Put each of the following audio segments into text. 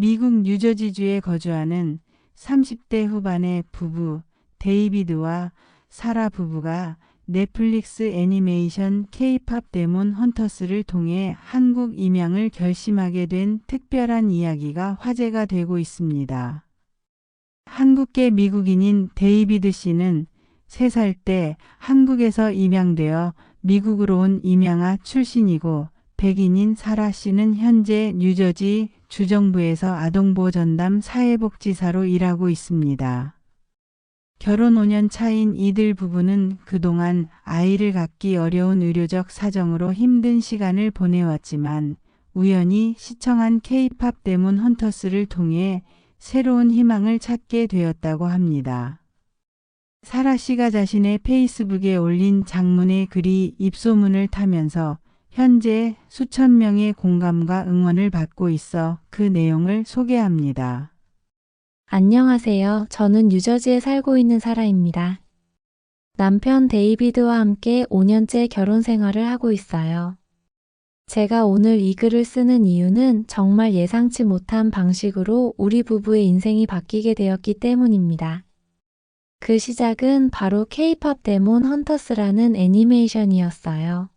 미국 뉴저지주에 거주하는 30대 후반의 부부 데이비드와 사라 부부가 넷플릭스 애니메이션 K-팝 데몬 헌터스를 통해 한국 임양을 결심하게 된 특별한 이야기가 화제가 되고 있습니다. 한국계 미국인인 데이비드 씨는 3살 때 한국에서 입양되어 미국으로 온 임양아 출신이고 백인인 사라 씨는 현재 뉴저지 주정부에서 아동보호 전담 사회복지사로 일하고 있습니다. 결혼 5년 차인 이들 부부는 그동안 아이를 갖기 어려운 의료적 사정으로 힘든 시간을 보내왔지만 우연히 시청한 K-팝 데몬 헌터스를 통해 새로운 희망을 찾게 되었다고 합니다. 사라 씨가 자신의 페이스북에 올린 장문의 글이 입소문을 타면서 현재 수천 명의 공감과 응원을 받고 있어 그 내용을 소개합니다. 안녕하세요. 저는 뉴저지에 살고 있는 사라입니다. 남편 데이비드와 함께 5년째 결혼 생활을 하고 있어요. 제가 오늘 이 글을 쓰는 이유는 정말 예상치 못한 방식으로 우리 부부의 인생이 바뀌게 되었기 때문입니다. 그 시작은 바로 K-팝 데몬 헌터스라는 애니메이션이었어요.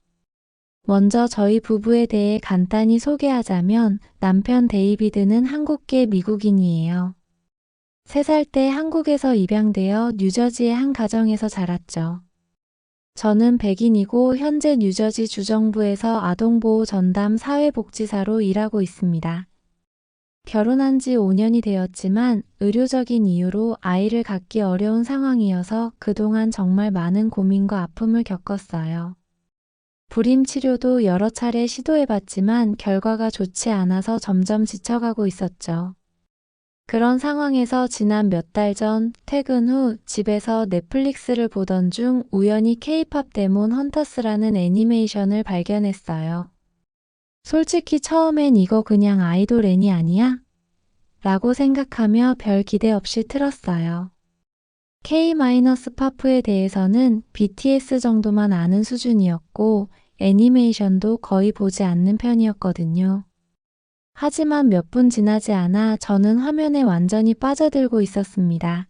먼저 저희 부부에 대해 간단히 소개하자면 남편 데이비드는 한국계 미국인이에요. 3살 때 한국에서 입양되어 뉴저지의 한 가정에서 자랐죠. 저는 백인이고 현재 뉴저지 주정부에서 아동보호 전담 사회복지사로 일하고 있습니다. 결혼한 지 5년이 되었지만 의료적인 이유로 아이를 갖기 어려운 상황이어서 그동안 정말 많은 고민과 아픔을 겪었어요. 불임 치료도 여러 차례 시도해봤지만 결과가 좋지 않아서 점점 지쳐가고 있었죠. 그런 상황에서 지난 몇 달 전 퇴근 후 집에서 넷플릭스를 보던 중 우연히 K-팝 데몬 헌터스라는 애니메이션을 발견했어요. 솔직히 처음엔 이거 그냥 아이돌 애니 아니야? 라고 생각하며 별 기대 없이 틀었어요. K-파프에 대해서는 BTS 정도만 아는 수준이었고 애니메이션도 거의 보지 않는 편이었거든요. 하지만 몇 분 지나지 않아 저는 화면에 완전히 빠져들고 있었습니다.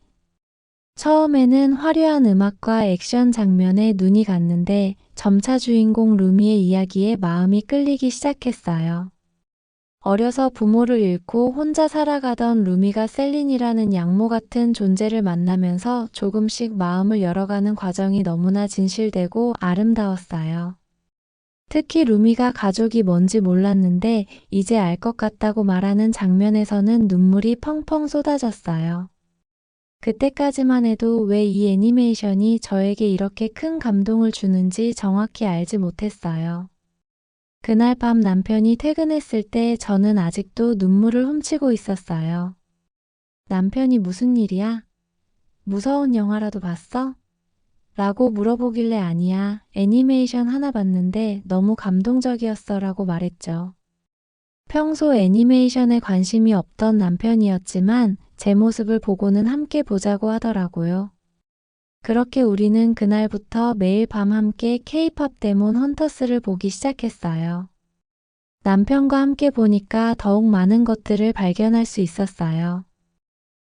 처음에는 화려한 음악과 액션 장면에 눈이 갔는데 점차 주인공 루미의 이야기에 마음이 끌리기 시작했어요. 어려서 부모를 잃고 혼자 살아가던 루미가 셀린이라는 양모 같은 존재를 만나면서 조금씩 마음을 열어가는 과정이 너무나 진실되고 아름다웠어요. 특히 루미가 가족이 뭔지 몰랐는데 이제 알 것 같다고 말하는 장면에서는 눈물이 펑펑 쏟아졌어요. 그때까지만 해도 왜 이 애니메이션이 저에게 이렇게 큰 감동을 주는지 정확히 알지 못했어요. 그날 밤 남편이 퇴근했을 때 저는 아직도 눈물을 훔치고 있었어요. 남편이 무슨 일이야? 무서운 영화라도 봤어? 라고 물어보길래 아니야. 애니메이션 하나 봤는데 너무 감동적이었어 라고 말했죠. 평소 애니메이션에 관심이 없던 남편이었지만 제 모습을 보고는 함께 보자고 하더라고요. 그렇게 우리는 그날부터 매일 밤 함께 K-팝 데몬 헌터스를 보기 시작했어요. 남편과 함께 보니까 더욱 많은 것들을 발견할 수 있었어요.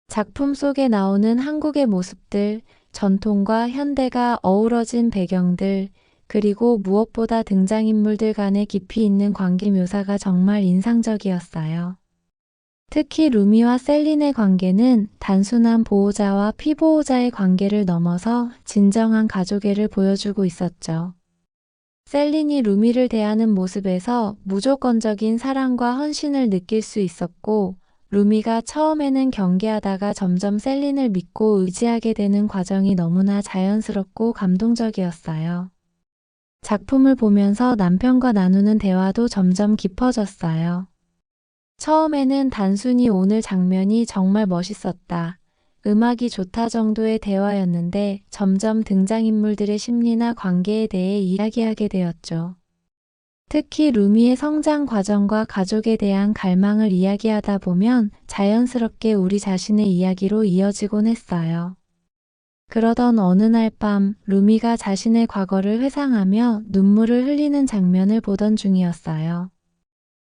작품 속에 나오는 한국의 모습들, 전통과 현대가 어우러진 배경들, 그리고 무엇보다 등장인물들 간의 깊이 있는 관계 묘사가 정말 인상적이었어요. 특히 루미와 셀린의 관계는 단순한 보호자와 피보호자의 관계를 넘어서 진정한 가족애를 보여주고 있었죠. 셀린이 루미를 대하는 모습에서 무조건적인 사랑과 헌신을 느낄 수 있었고, 루미가 처음에는 경계하다가 점점 셀린을 믿고 의지하게 되는 과정이 너무나 자연스럽고 감동적이었어요. 작품을 보면서 남편과 나누는 대화도 점점 깊어졌어요. 처음에는 단순히 오늘 장면이 정말 멋있었다. 음악이 좋다 정도의 대화였는데 점점 등장인물들의 심리나 관계에 대해 이야기하게 되었죠. 특히 루미의 성장 과정과 가족에 대한 갈망을 이야기하다 보면 자연스럽게 우리 자신의 이야기로 이어지곤 했어요. 그러던 어느 날 밤 루미가 자신의 과거를 회상하며 눈물을 흘리는 장면을 보던 중이었어요.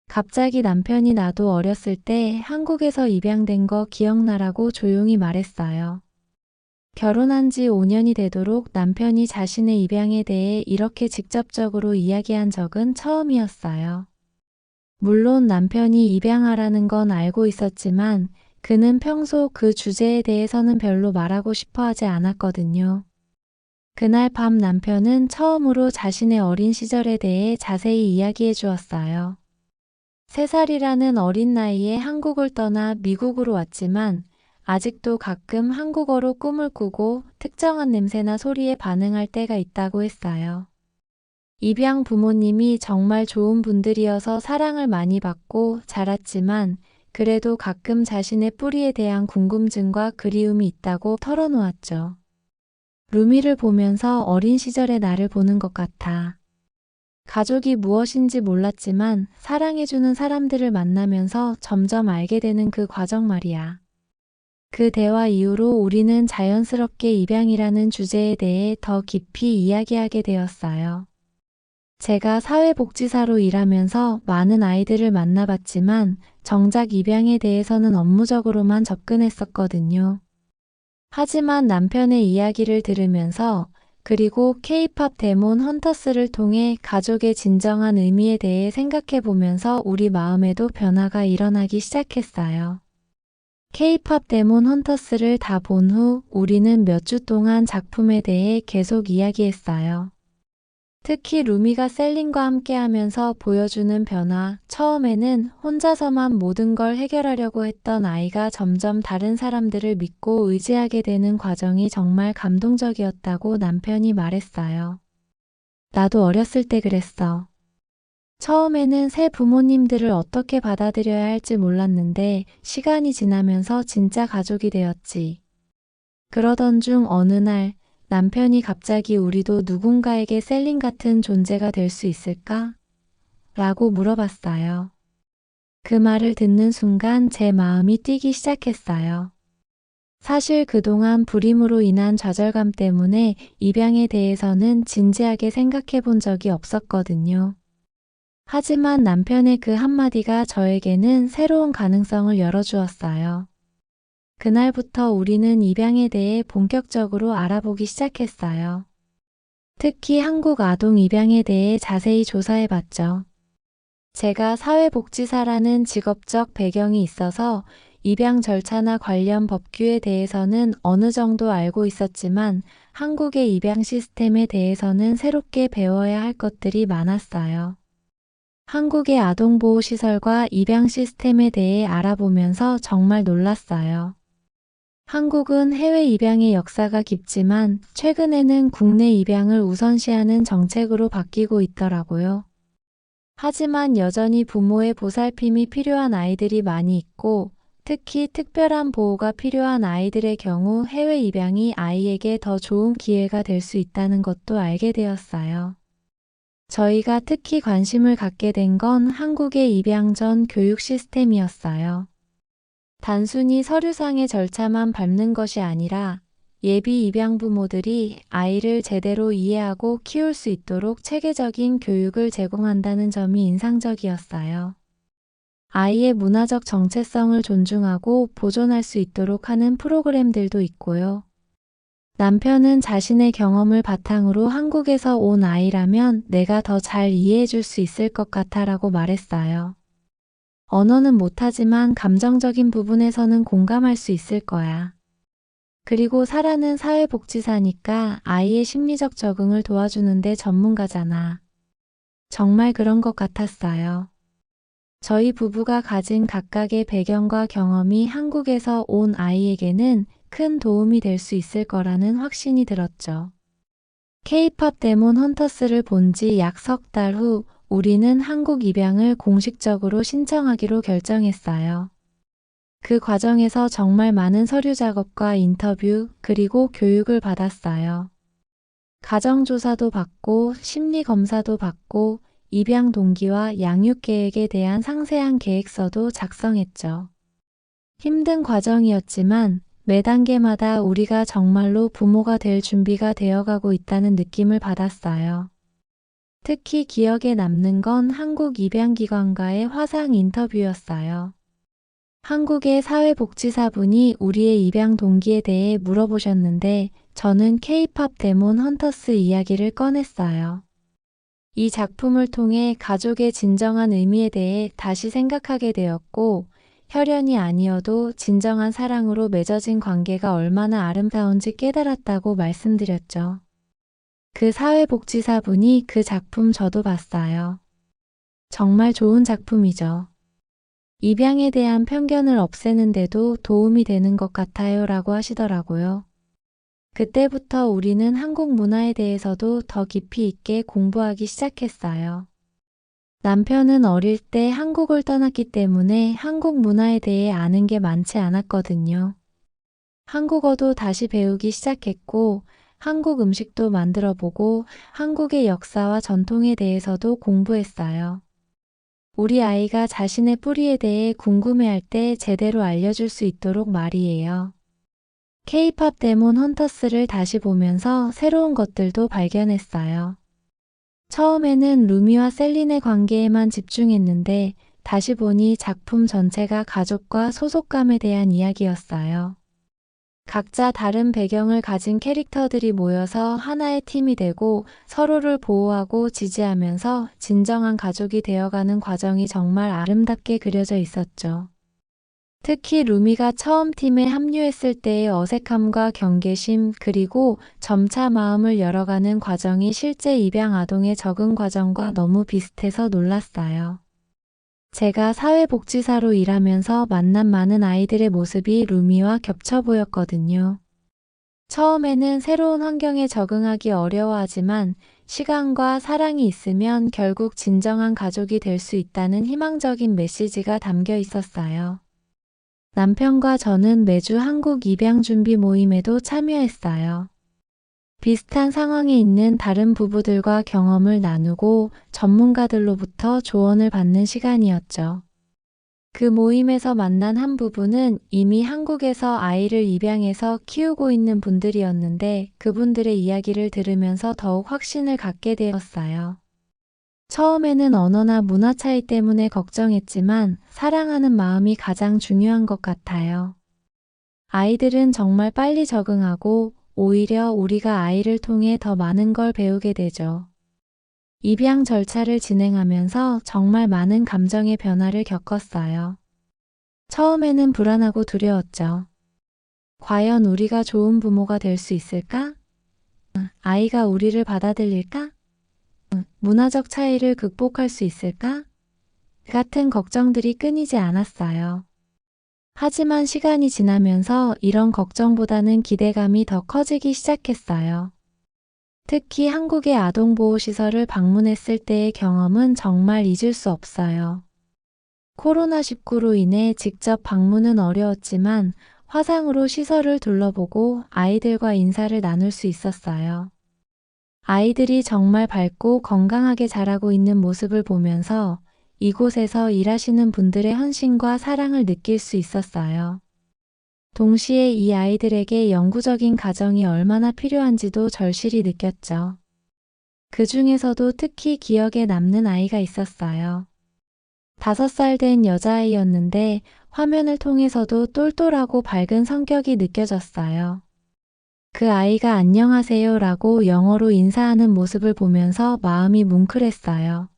갑자기 남편이 나도 어렸을 때 한국에서 입양된 거 기억나라고 조용히 말했어요. 결혼한 지 5년이 되도록 남편이 자신의 입양에 대해 이렇게 직접적으로 이야기한 적은 처음이었어요. 물론 남편이 입양하라는 건 알고 있었지만 그는 평소 그 주제에 대해서는 별로 말하고 싶어 하지 않았거든요. 그날 밤 남편은 처음으로 자신의 어린 시절에 대해 자세히 이야기해 주었어요. 3살이라는 어린 나이에 한국을 떠나 미국으로 왔지만 아직도 가끔 한국어로 꿈을 꾸고 특정한 냄새나 소리에 반응할 때가 있다고 했어요. 입양 부모님이 정말 좋은 분들이어서 사랑을 많이 받고 자랐지만 그래도 가끔 자신의 뿌리에 대한 궁금증과 그리움이 있다고 털어놓았죠. 루미를 보면서 어린 시절의 나를 보는 것 같아. 가족이 무엇인지 몰랐지만 사랑해주는 사람들을 만나면서 점점 알게 되는 그 과정 말이야. 그 대화 이후로 우리는 자연스럽게 입양이라는 주제에 대해 더 깊이 이야기하게 되었어요. 제가 사회복지사로 일하면서 많은 아이들을 만나봤지만 정작 입양에 대해서는 업무적으로만 접근했었거든요. 하지만 남편의 이야기를 들으면서 그리고 케이팝 데몬 헌터스를 통해 가족의 진정한 의미에 대해 생각해 보면서 우리 마음에도 변화가 일어나기 시작했어요. 케이팝 데몬 헌터스를 다 본 후 우리는 몇 주 동안 작품에 대해 계속 이야기했어요. 특히 루미가 셀린과 함께 하면서 보여주는 변화, 처음에는 혼자서만 모든 걸 해결하려고 했던 아이가 점점 다른 사람들을 믿고 의지하게 되는 과정이 정말 감동적이었다고 남편이 말했어요. 나도 어렸을 때 그랬어. 처음에는 새 부모님들을 어떻게 받아들여야 할지 몰랐는데 시간이 지나면서 진짜 가족이 되었지. 그러던 중 어느 날 남편이 갑자기 우리도 누군가에게 셀린 같은 존재가 될 수 있을까? 라고 물어봤어요. 그 말을 듣는 순간 제 마음이 뛰기 시작했어요. 사실 그동안 불임으로 인한 좌절감 때문에 입양에 대해서는 진지하게 생각해 본 적이 없었거든요. 하지만 남편의 그 한마디가 저에게는 새로운 가능성을 열어주었어요. 그날부터 우리는 입양에 대해 본격적으로 알아보기 시작했어요. 특히 한국 아동 입양에 대해 자세히 조사해 봤죠. 제가 사회복지사라는 직업적 배경이 있어서 입양 절차나 관련 법규에 대해서는 어느 정도 알고 있었지만 한국의 입양 시스템에 대해서는 새롭게 배워야 할 것들이 많았어요. 한국의 아동보호시설과 입양 시스템에 대해 알아보면서 정말 놀랐어요. 한국은 해외 입양의 역사가 깊지만 최근에는 국내 입양을 우선시하는 정책으로 바뀌고 있더라고요. 하지만 여전히 부모의 보살핌이 필요한 아이들이 많이 있고 특히 특별한 보호가 필요한 아이들의 경우 해외 입양이 아이에게 더 좋은 기회가 될 수 있다는 것도 알게 되었어요. 저희가 특히 관심을 갖게 된 건 한국의 입양 전 교육 시스템이었어요. 단순히 서류상의 절차만 밟는 것이 아니라 예비 입양 부모들이 아이를 제대로 이해하고 키울 수 있도록 체계적인 교육을 제공한다는 점이 인상적이었어요. 아이의 문화적 정체성을 존중하고 보존할 수 있도록 하는 프로그램들도 있고요. 남편은 자신의 경험을 바탕으로 한국에서 온 아이라면 내가 더 잘 이해해 줄 수 있을 것 같아 라고 말했어요. 언어는 못하지만 감정적인 부분에서는 공감할 수 있을 거야. 그리고 사라는 사회복지사니까 아이의 심리적 적응을 도와주는데 전문가잖아. 정말 그런 것 같았어요. 저희 부부가 가진 각각의 배경과 경험이 한국에서 온 아이에게는 큰 도움이 될 수 있을 거라는 확신이 들었죠. K-팝 데몬 헌터스를 본 지 약 석 달 후 우리는 한국 입양을 공식적으로 신청하기로 결정했어요. 그 과정에서 정말 많은 서류 작업과 인터뷰, 그리고 교육을 받았어요. 가정조사도 받고, 심리검사도 받고, 입양 동기와 양육 계획에 대한 상세한 계획서도 작성했죠. 힘든 과정이었지만 매 단계마다 우리가 정말로 부모가 될 준비가 되어가고 있다는 느낌을 받았어요. 특히 기억에 남는 건 한국 입양기관과의 화상 인터뷰였어요. 한국의 사회복지사분이 우리의 입양 동기에 대해 물어보셨는데 저는 K-팝 데몬 헌터스 이야기를 꺼냈어요. 이 작품을 통해 가족의 진정한 의미에 대해 다시 생각하게 되었고 혈연이 아니어도 진정한 사랑으로 맺어진 관계가 얼마나 아름다운지 깨달았다고 말씀드렸죠. 그 사회복지사분이 그 작품 저도 봤어요. 정말 좋은 작품이죠. 입양에 대한 편견을 없애는데도 도움이 되는 것 같아요 라고 하시더라고요. 그때부터 우리는 한국 문화에 대해서도 더 깊이 있게 공부하기 시작했어요. 남편은 어릴 때 한국을 떠났기 때문에 한국 문화에 대해 아는 게 많지 않았거든요. 한국어도 다시 배우기 시작했고, 한국 음식도 만들어 보고, 한국의 역사와 전통에 대해서도 공부했어요. 우리 아이가 자신의 뿌리에 대해 궁금해할 때 제대로 알려줄 수 있도록 말이에요. K-팝 데몬 헌터스를 다시 보면서 새로운 것들도 발견했어요. 처음에는 루미와 셀린의 관계에만 집중했는데 다시 보니 작품 전체가 가족과 소속감에 대한 이야기였어요. 각자 다른 배경을 가진 캐릭터들이 모여서 하나의 팀이 되고 서로를 보호하고 지지하면서 진정한 가족이 되어가는 과정이 정말 아름답게 그려져 있었죠. 특히 루미가 처음 팀에 합류했을 때의 어색함과 경계심 그리고 점차 마음을 열어가는 과정이 실제 입양 아동의 적응 과정과 너무 비슷해서 놀랐어요. 제가 사회복지사로 일하면서 만난 많은 아이들의 모습이 루미와 겹쳐 보였거든요. 처음에는 새로운 환경에 적응하기 어려워하지만 시간과 사랑이 있으면 결국 진정한 가족이 될 수 있다는 희망적인 메시지가 담겨 있었어요. 남편과 저는 매주 한국 입양 준비 모임에도 참여했어요. 비슷한 상황에 있는 다른 부부들과 경험을 나누고 전문가들로부터 조언을 받는 시간이었죠. 그 모임에서 만난 한 부부는 이미 한국에서 아이를 입양해서 키우고 있는 분들이었는데 그분들의 이야기를 들으면서 더욱 확신을 갖게 되었어요. 처음에는 언어나 문화 차이 때문에 걱정했지만 사랑하는 마음이 가장 중요한 것 같아요. 아이들은 정말 빨리 적응하고 오히려 우리가 아이를 통해 더 많은 걸 배우게 되죠. 입양 절차를 진행하면서 정말 많은 감정의 변화를 겪었어요. 처음에는 불안하고 두려웠죠. 과연 우리가 좋은 부모가 될 수 있을까? 아이가 우리를 받아들일까? 문화적 차이를 극복할 수 있을까? 같은 걱정들이 끊이지 않았어요. 하지만 시간이 지나면서 이런 걱정보다는 기대감이 더 커지기 시작했어요. 특히 한국의 아동보호시설을 방문했을 때의 경험은 정말 잊을 수 없어요. 코로나19로 인해 직접 방문은 어려웠지만 화상으로 시설을 둘러보고 아이들과 인사를 나눌 수 있었어요. 아이들이 정말 밝고 건강하게 자라고 있는 모습을 보면서 이곳에서 일하시는 분들의 헌신과 사랑을 느낄 수 있었어요. 동시에 이 아이들에게 영구적인 가정이 얼마나 필요한지도 절실히 느꼈죠. 그 중에서도 특히 기억에 남는 아이가 있었어요. 다섯 살 된 여자아이였는데 화면을 통해서도 똘똘하고 밝은 성격이 느껴졌어요. 그 아이가 안녕하세요 라고 영어로 인사하는 모습을 보면서 마음이 뭉클했어요.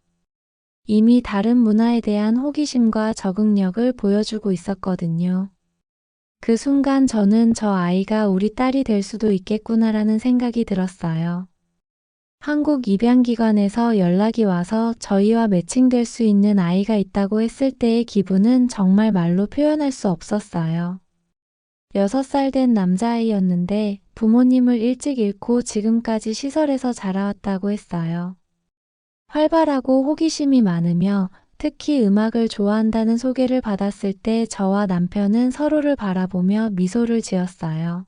이미 다른 문화에 대한 호기심과 적응력을 보여주고 있었거든요. 그 순간 저는 저 아이가 우리 딸이 될 수도 있겠구나라는 생각이 들었어요. 한국 입양기관에서 연락이 와서 저희와 매칭될 수 있는 아이가 있다고 했을 때의 기분은 정말 말로 표현할 수 없었어요. 6살 된 남자아이였는데 부모님을 일찍 잃고 지금까지 시설에서 자라왔다고 했어요. 활발하고 호기심이 많으며 특히 음악을 좋아한다는 소개를 받았을 때 저와 남편은 서로를 바라보며 미소를 지었어요.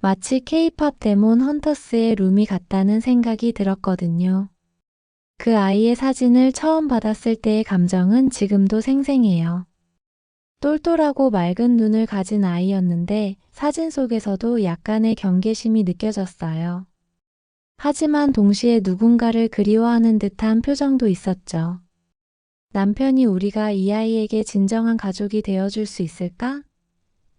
마치 케이팝 데몬 헌터스의 룸이 같다는 생각이 들었거든요. 그 아이의 사진을 처음 받았을 때의 감정은 지금도 생생해요. 똘똘하고 맑은 눈을 가진 아이였는데 사진 속에서도 약간의 경계심이 느껴졌어요. 하지만 동시에 누군가를 그리워하는 듯한 표정도 있었죠. 남편이 우리가 이 아이에게 진정한 가족이 되어줄 수 있을까?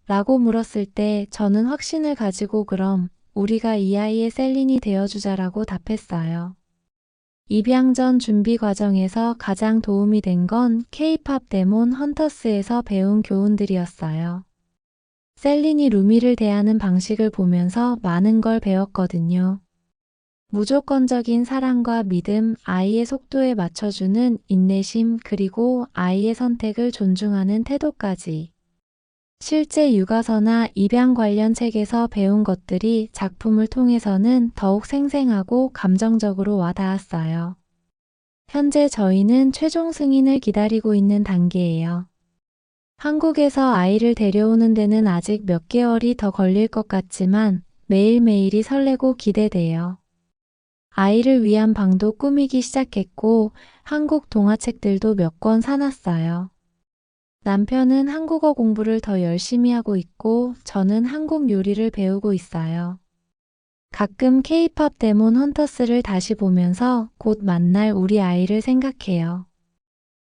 라고 물었을 때 저는 확신을 가지고 그럼 우리가 이 아이의 셀린이 되어주자라고 답했어요. 입양 전 준비 과정에서 가장 도움이 된건 K-팝 데몬 헌터스에서 배운 교훈들이었어요. 셀린이 루미를 대하는 방식을 보면서 많은 걸 배웠거든요. 무조건적인 사랑과 믿음, 아이의 속도에 맞춰주는 인내심, 그리고 아이의 선택을 존중하는 태도까지. 실제 육아서나 입양 관련 책에서 배운 것들이 작품을 통해서는 더욱 생생하고 감정적으로 와닿았어요. 현재 저희는 최종 승인을 기다리고 있는 단계예요. 한국에서 아이를 데려오는 데는 아직 몇 개월이 더 걸릴 것 같지만 매일매일이 설레고 기대돼요. 아이를 위한 방도 꾸미기 시작했고 한국 동화책들도 몇 권 사놨어요. 남편은 한국어 공부를 더 열심히 하고 있고 저는 한국 요리를 배우고 있어요. 가끔 케이팝 데몬 헌터스를 다시 보면서 곧 만날 우리 아이를 생각해요.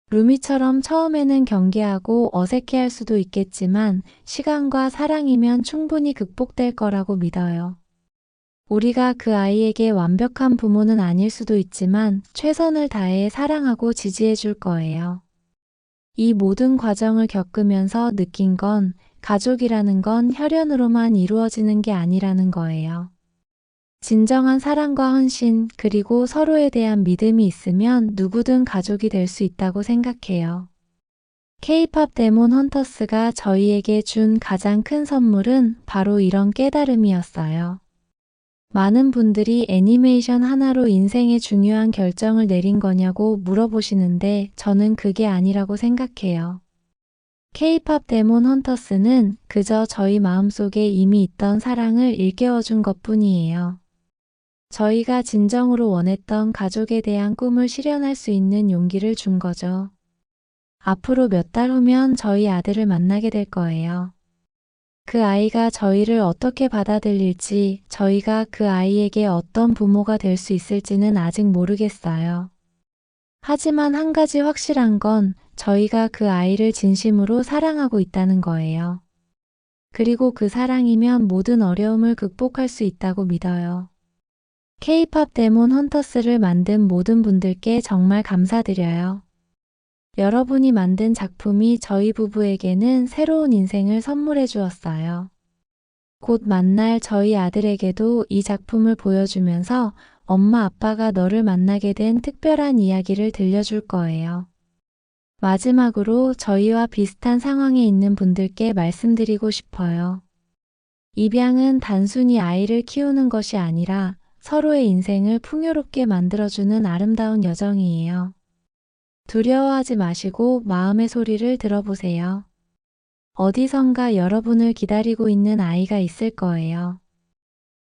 루미처럼 처음에는 경계하고 어색해할 수도 있겠지만 시간과 사랑이면 충분히 극복될 거라고 믿어요. 우리가 그 아이에게 완벽한 부모는 아닐 수도 있지만 최선을 다해 사랑하고 지지해 줄 거예요. 이 모든 과정을 겪으면서 느낀 건 가족이라는 건 혈연으로만 이루어지는 게 아니라는 거예요. 진정한 사랑과 헌신, 그리고 서로에 대한 믿음이 있으면 누구든 가족이 될 수 있다고 생각해요. K-팝 데몬 헌터스가 저희에게 준 가장 큰 선물은 바로 이런 깨달음이었어요. 많은 분들이 애니메이션 하나로 인생의 중요한 결정을 내린 거냐고 물어보시는데 저는 그게 아니라고 생각해요. K-팝 데몬 헌터스는 그저 저희 마음속에 이미 있던 사랑을 일깨워준 것 뿐이에요. 저희가 진정으로 원했던 가족에 대한 꿈을 실현할 수 있는 용기를 준 거죠. 앞으로 몇 달 후면 저희 아들을 만나게 될 거예요. 그 아이가 저희를 어떻게 받아들일지, 저희가 그 아이에게 어떤 부모가 될 수 있을지는 아직 모르겠어요. 하지만 한 가지 확실한 건 저희가 그 아이를 진심으로 사랑하고 있다는 거예요. 그리고 그 사랑이면 모든 어려움을 극복할 수 있다고 믿어요. K-팝 데몬 헌터스를 만든 모든 분들께 정말 감사드려요. 여러분이 만든 작품이 저희 부부에게는 새로운 인생을 선물해 주었어요. 곧 만날 저희 아들에게도 이 작품을 보여주면서 엄마 아빠가 너를 만나게 된 특별한 이야기를 들려줄 거예요. 마지막으로 저희와 비슷한 상황에 있는 분들께 말씀드리고 싶어요. 입양은 단순히 아이를 키우는 것이 아니라 서로의 인생을 풍요롭게 만들어주는 아름다운 여정이에요. 두려워하지 마시고 마음의 소리를 들어보세요. 어디선가 여러분을 기다리고 있는 아이가 있을 거예요.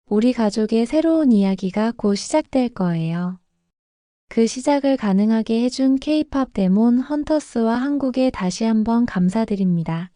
우리 가족의 새로운 이야기가 곧 시작될 거예요. 그 시작을 가능하게 해준 K-팝 데몬 헌터스와 한국에 다시 한번 감사드립니다.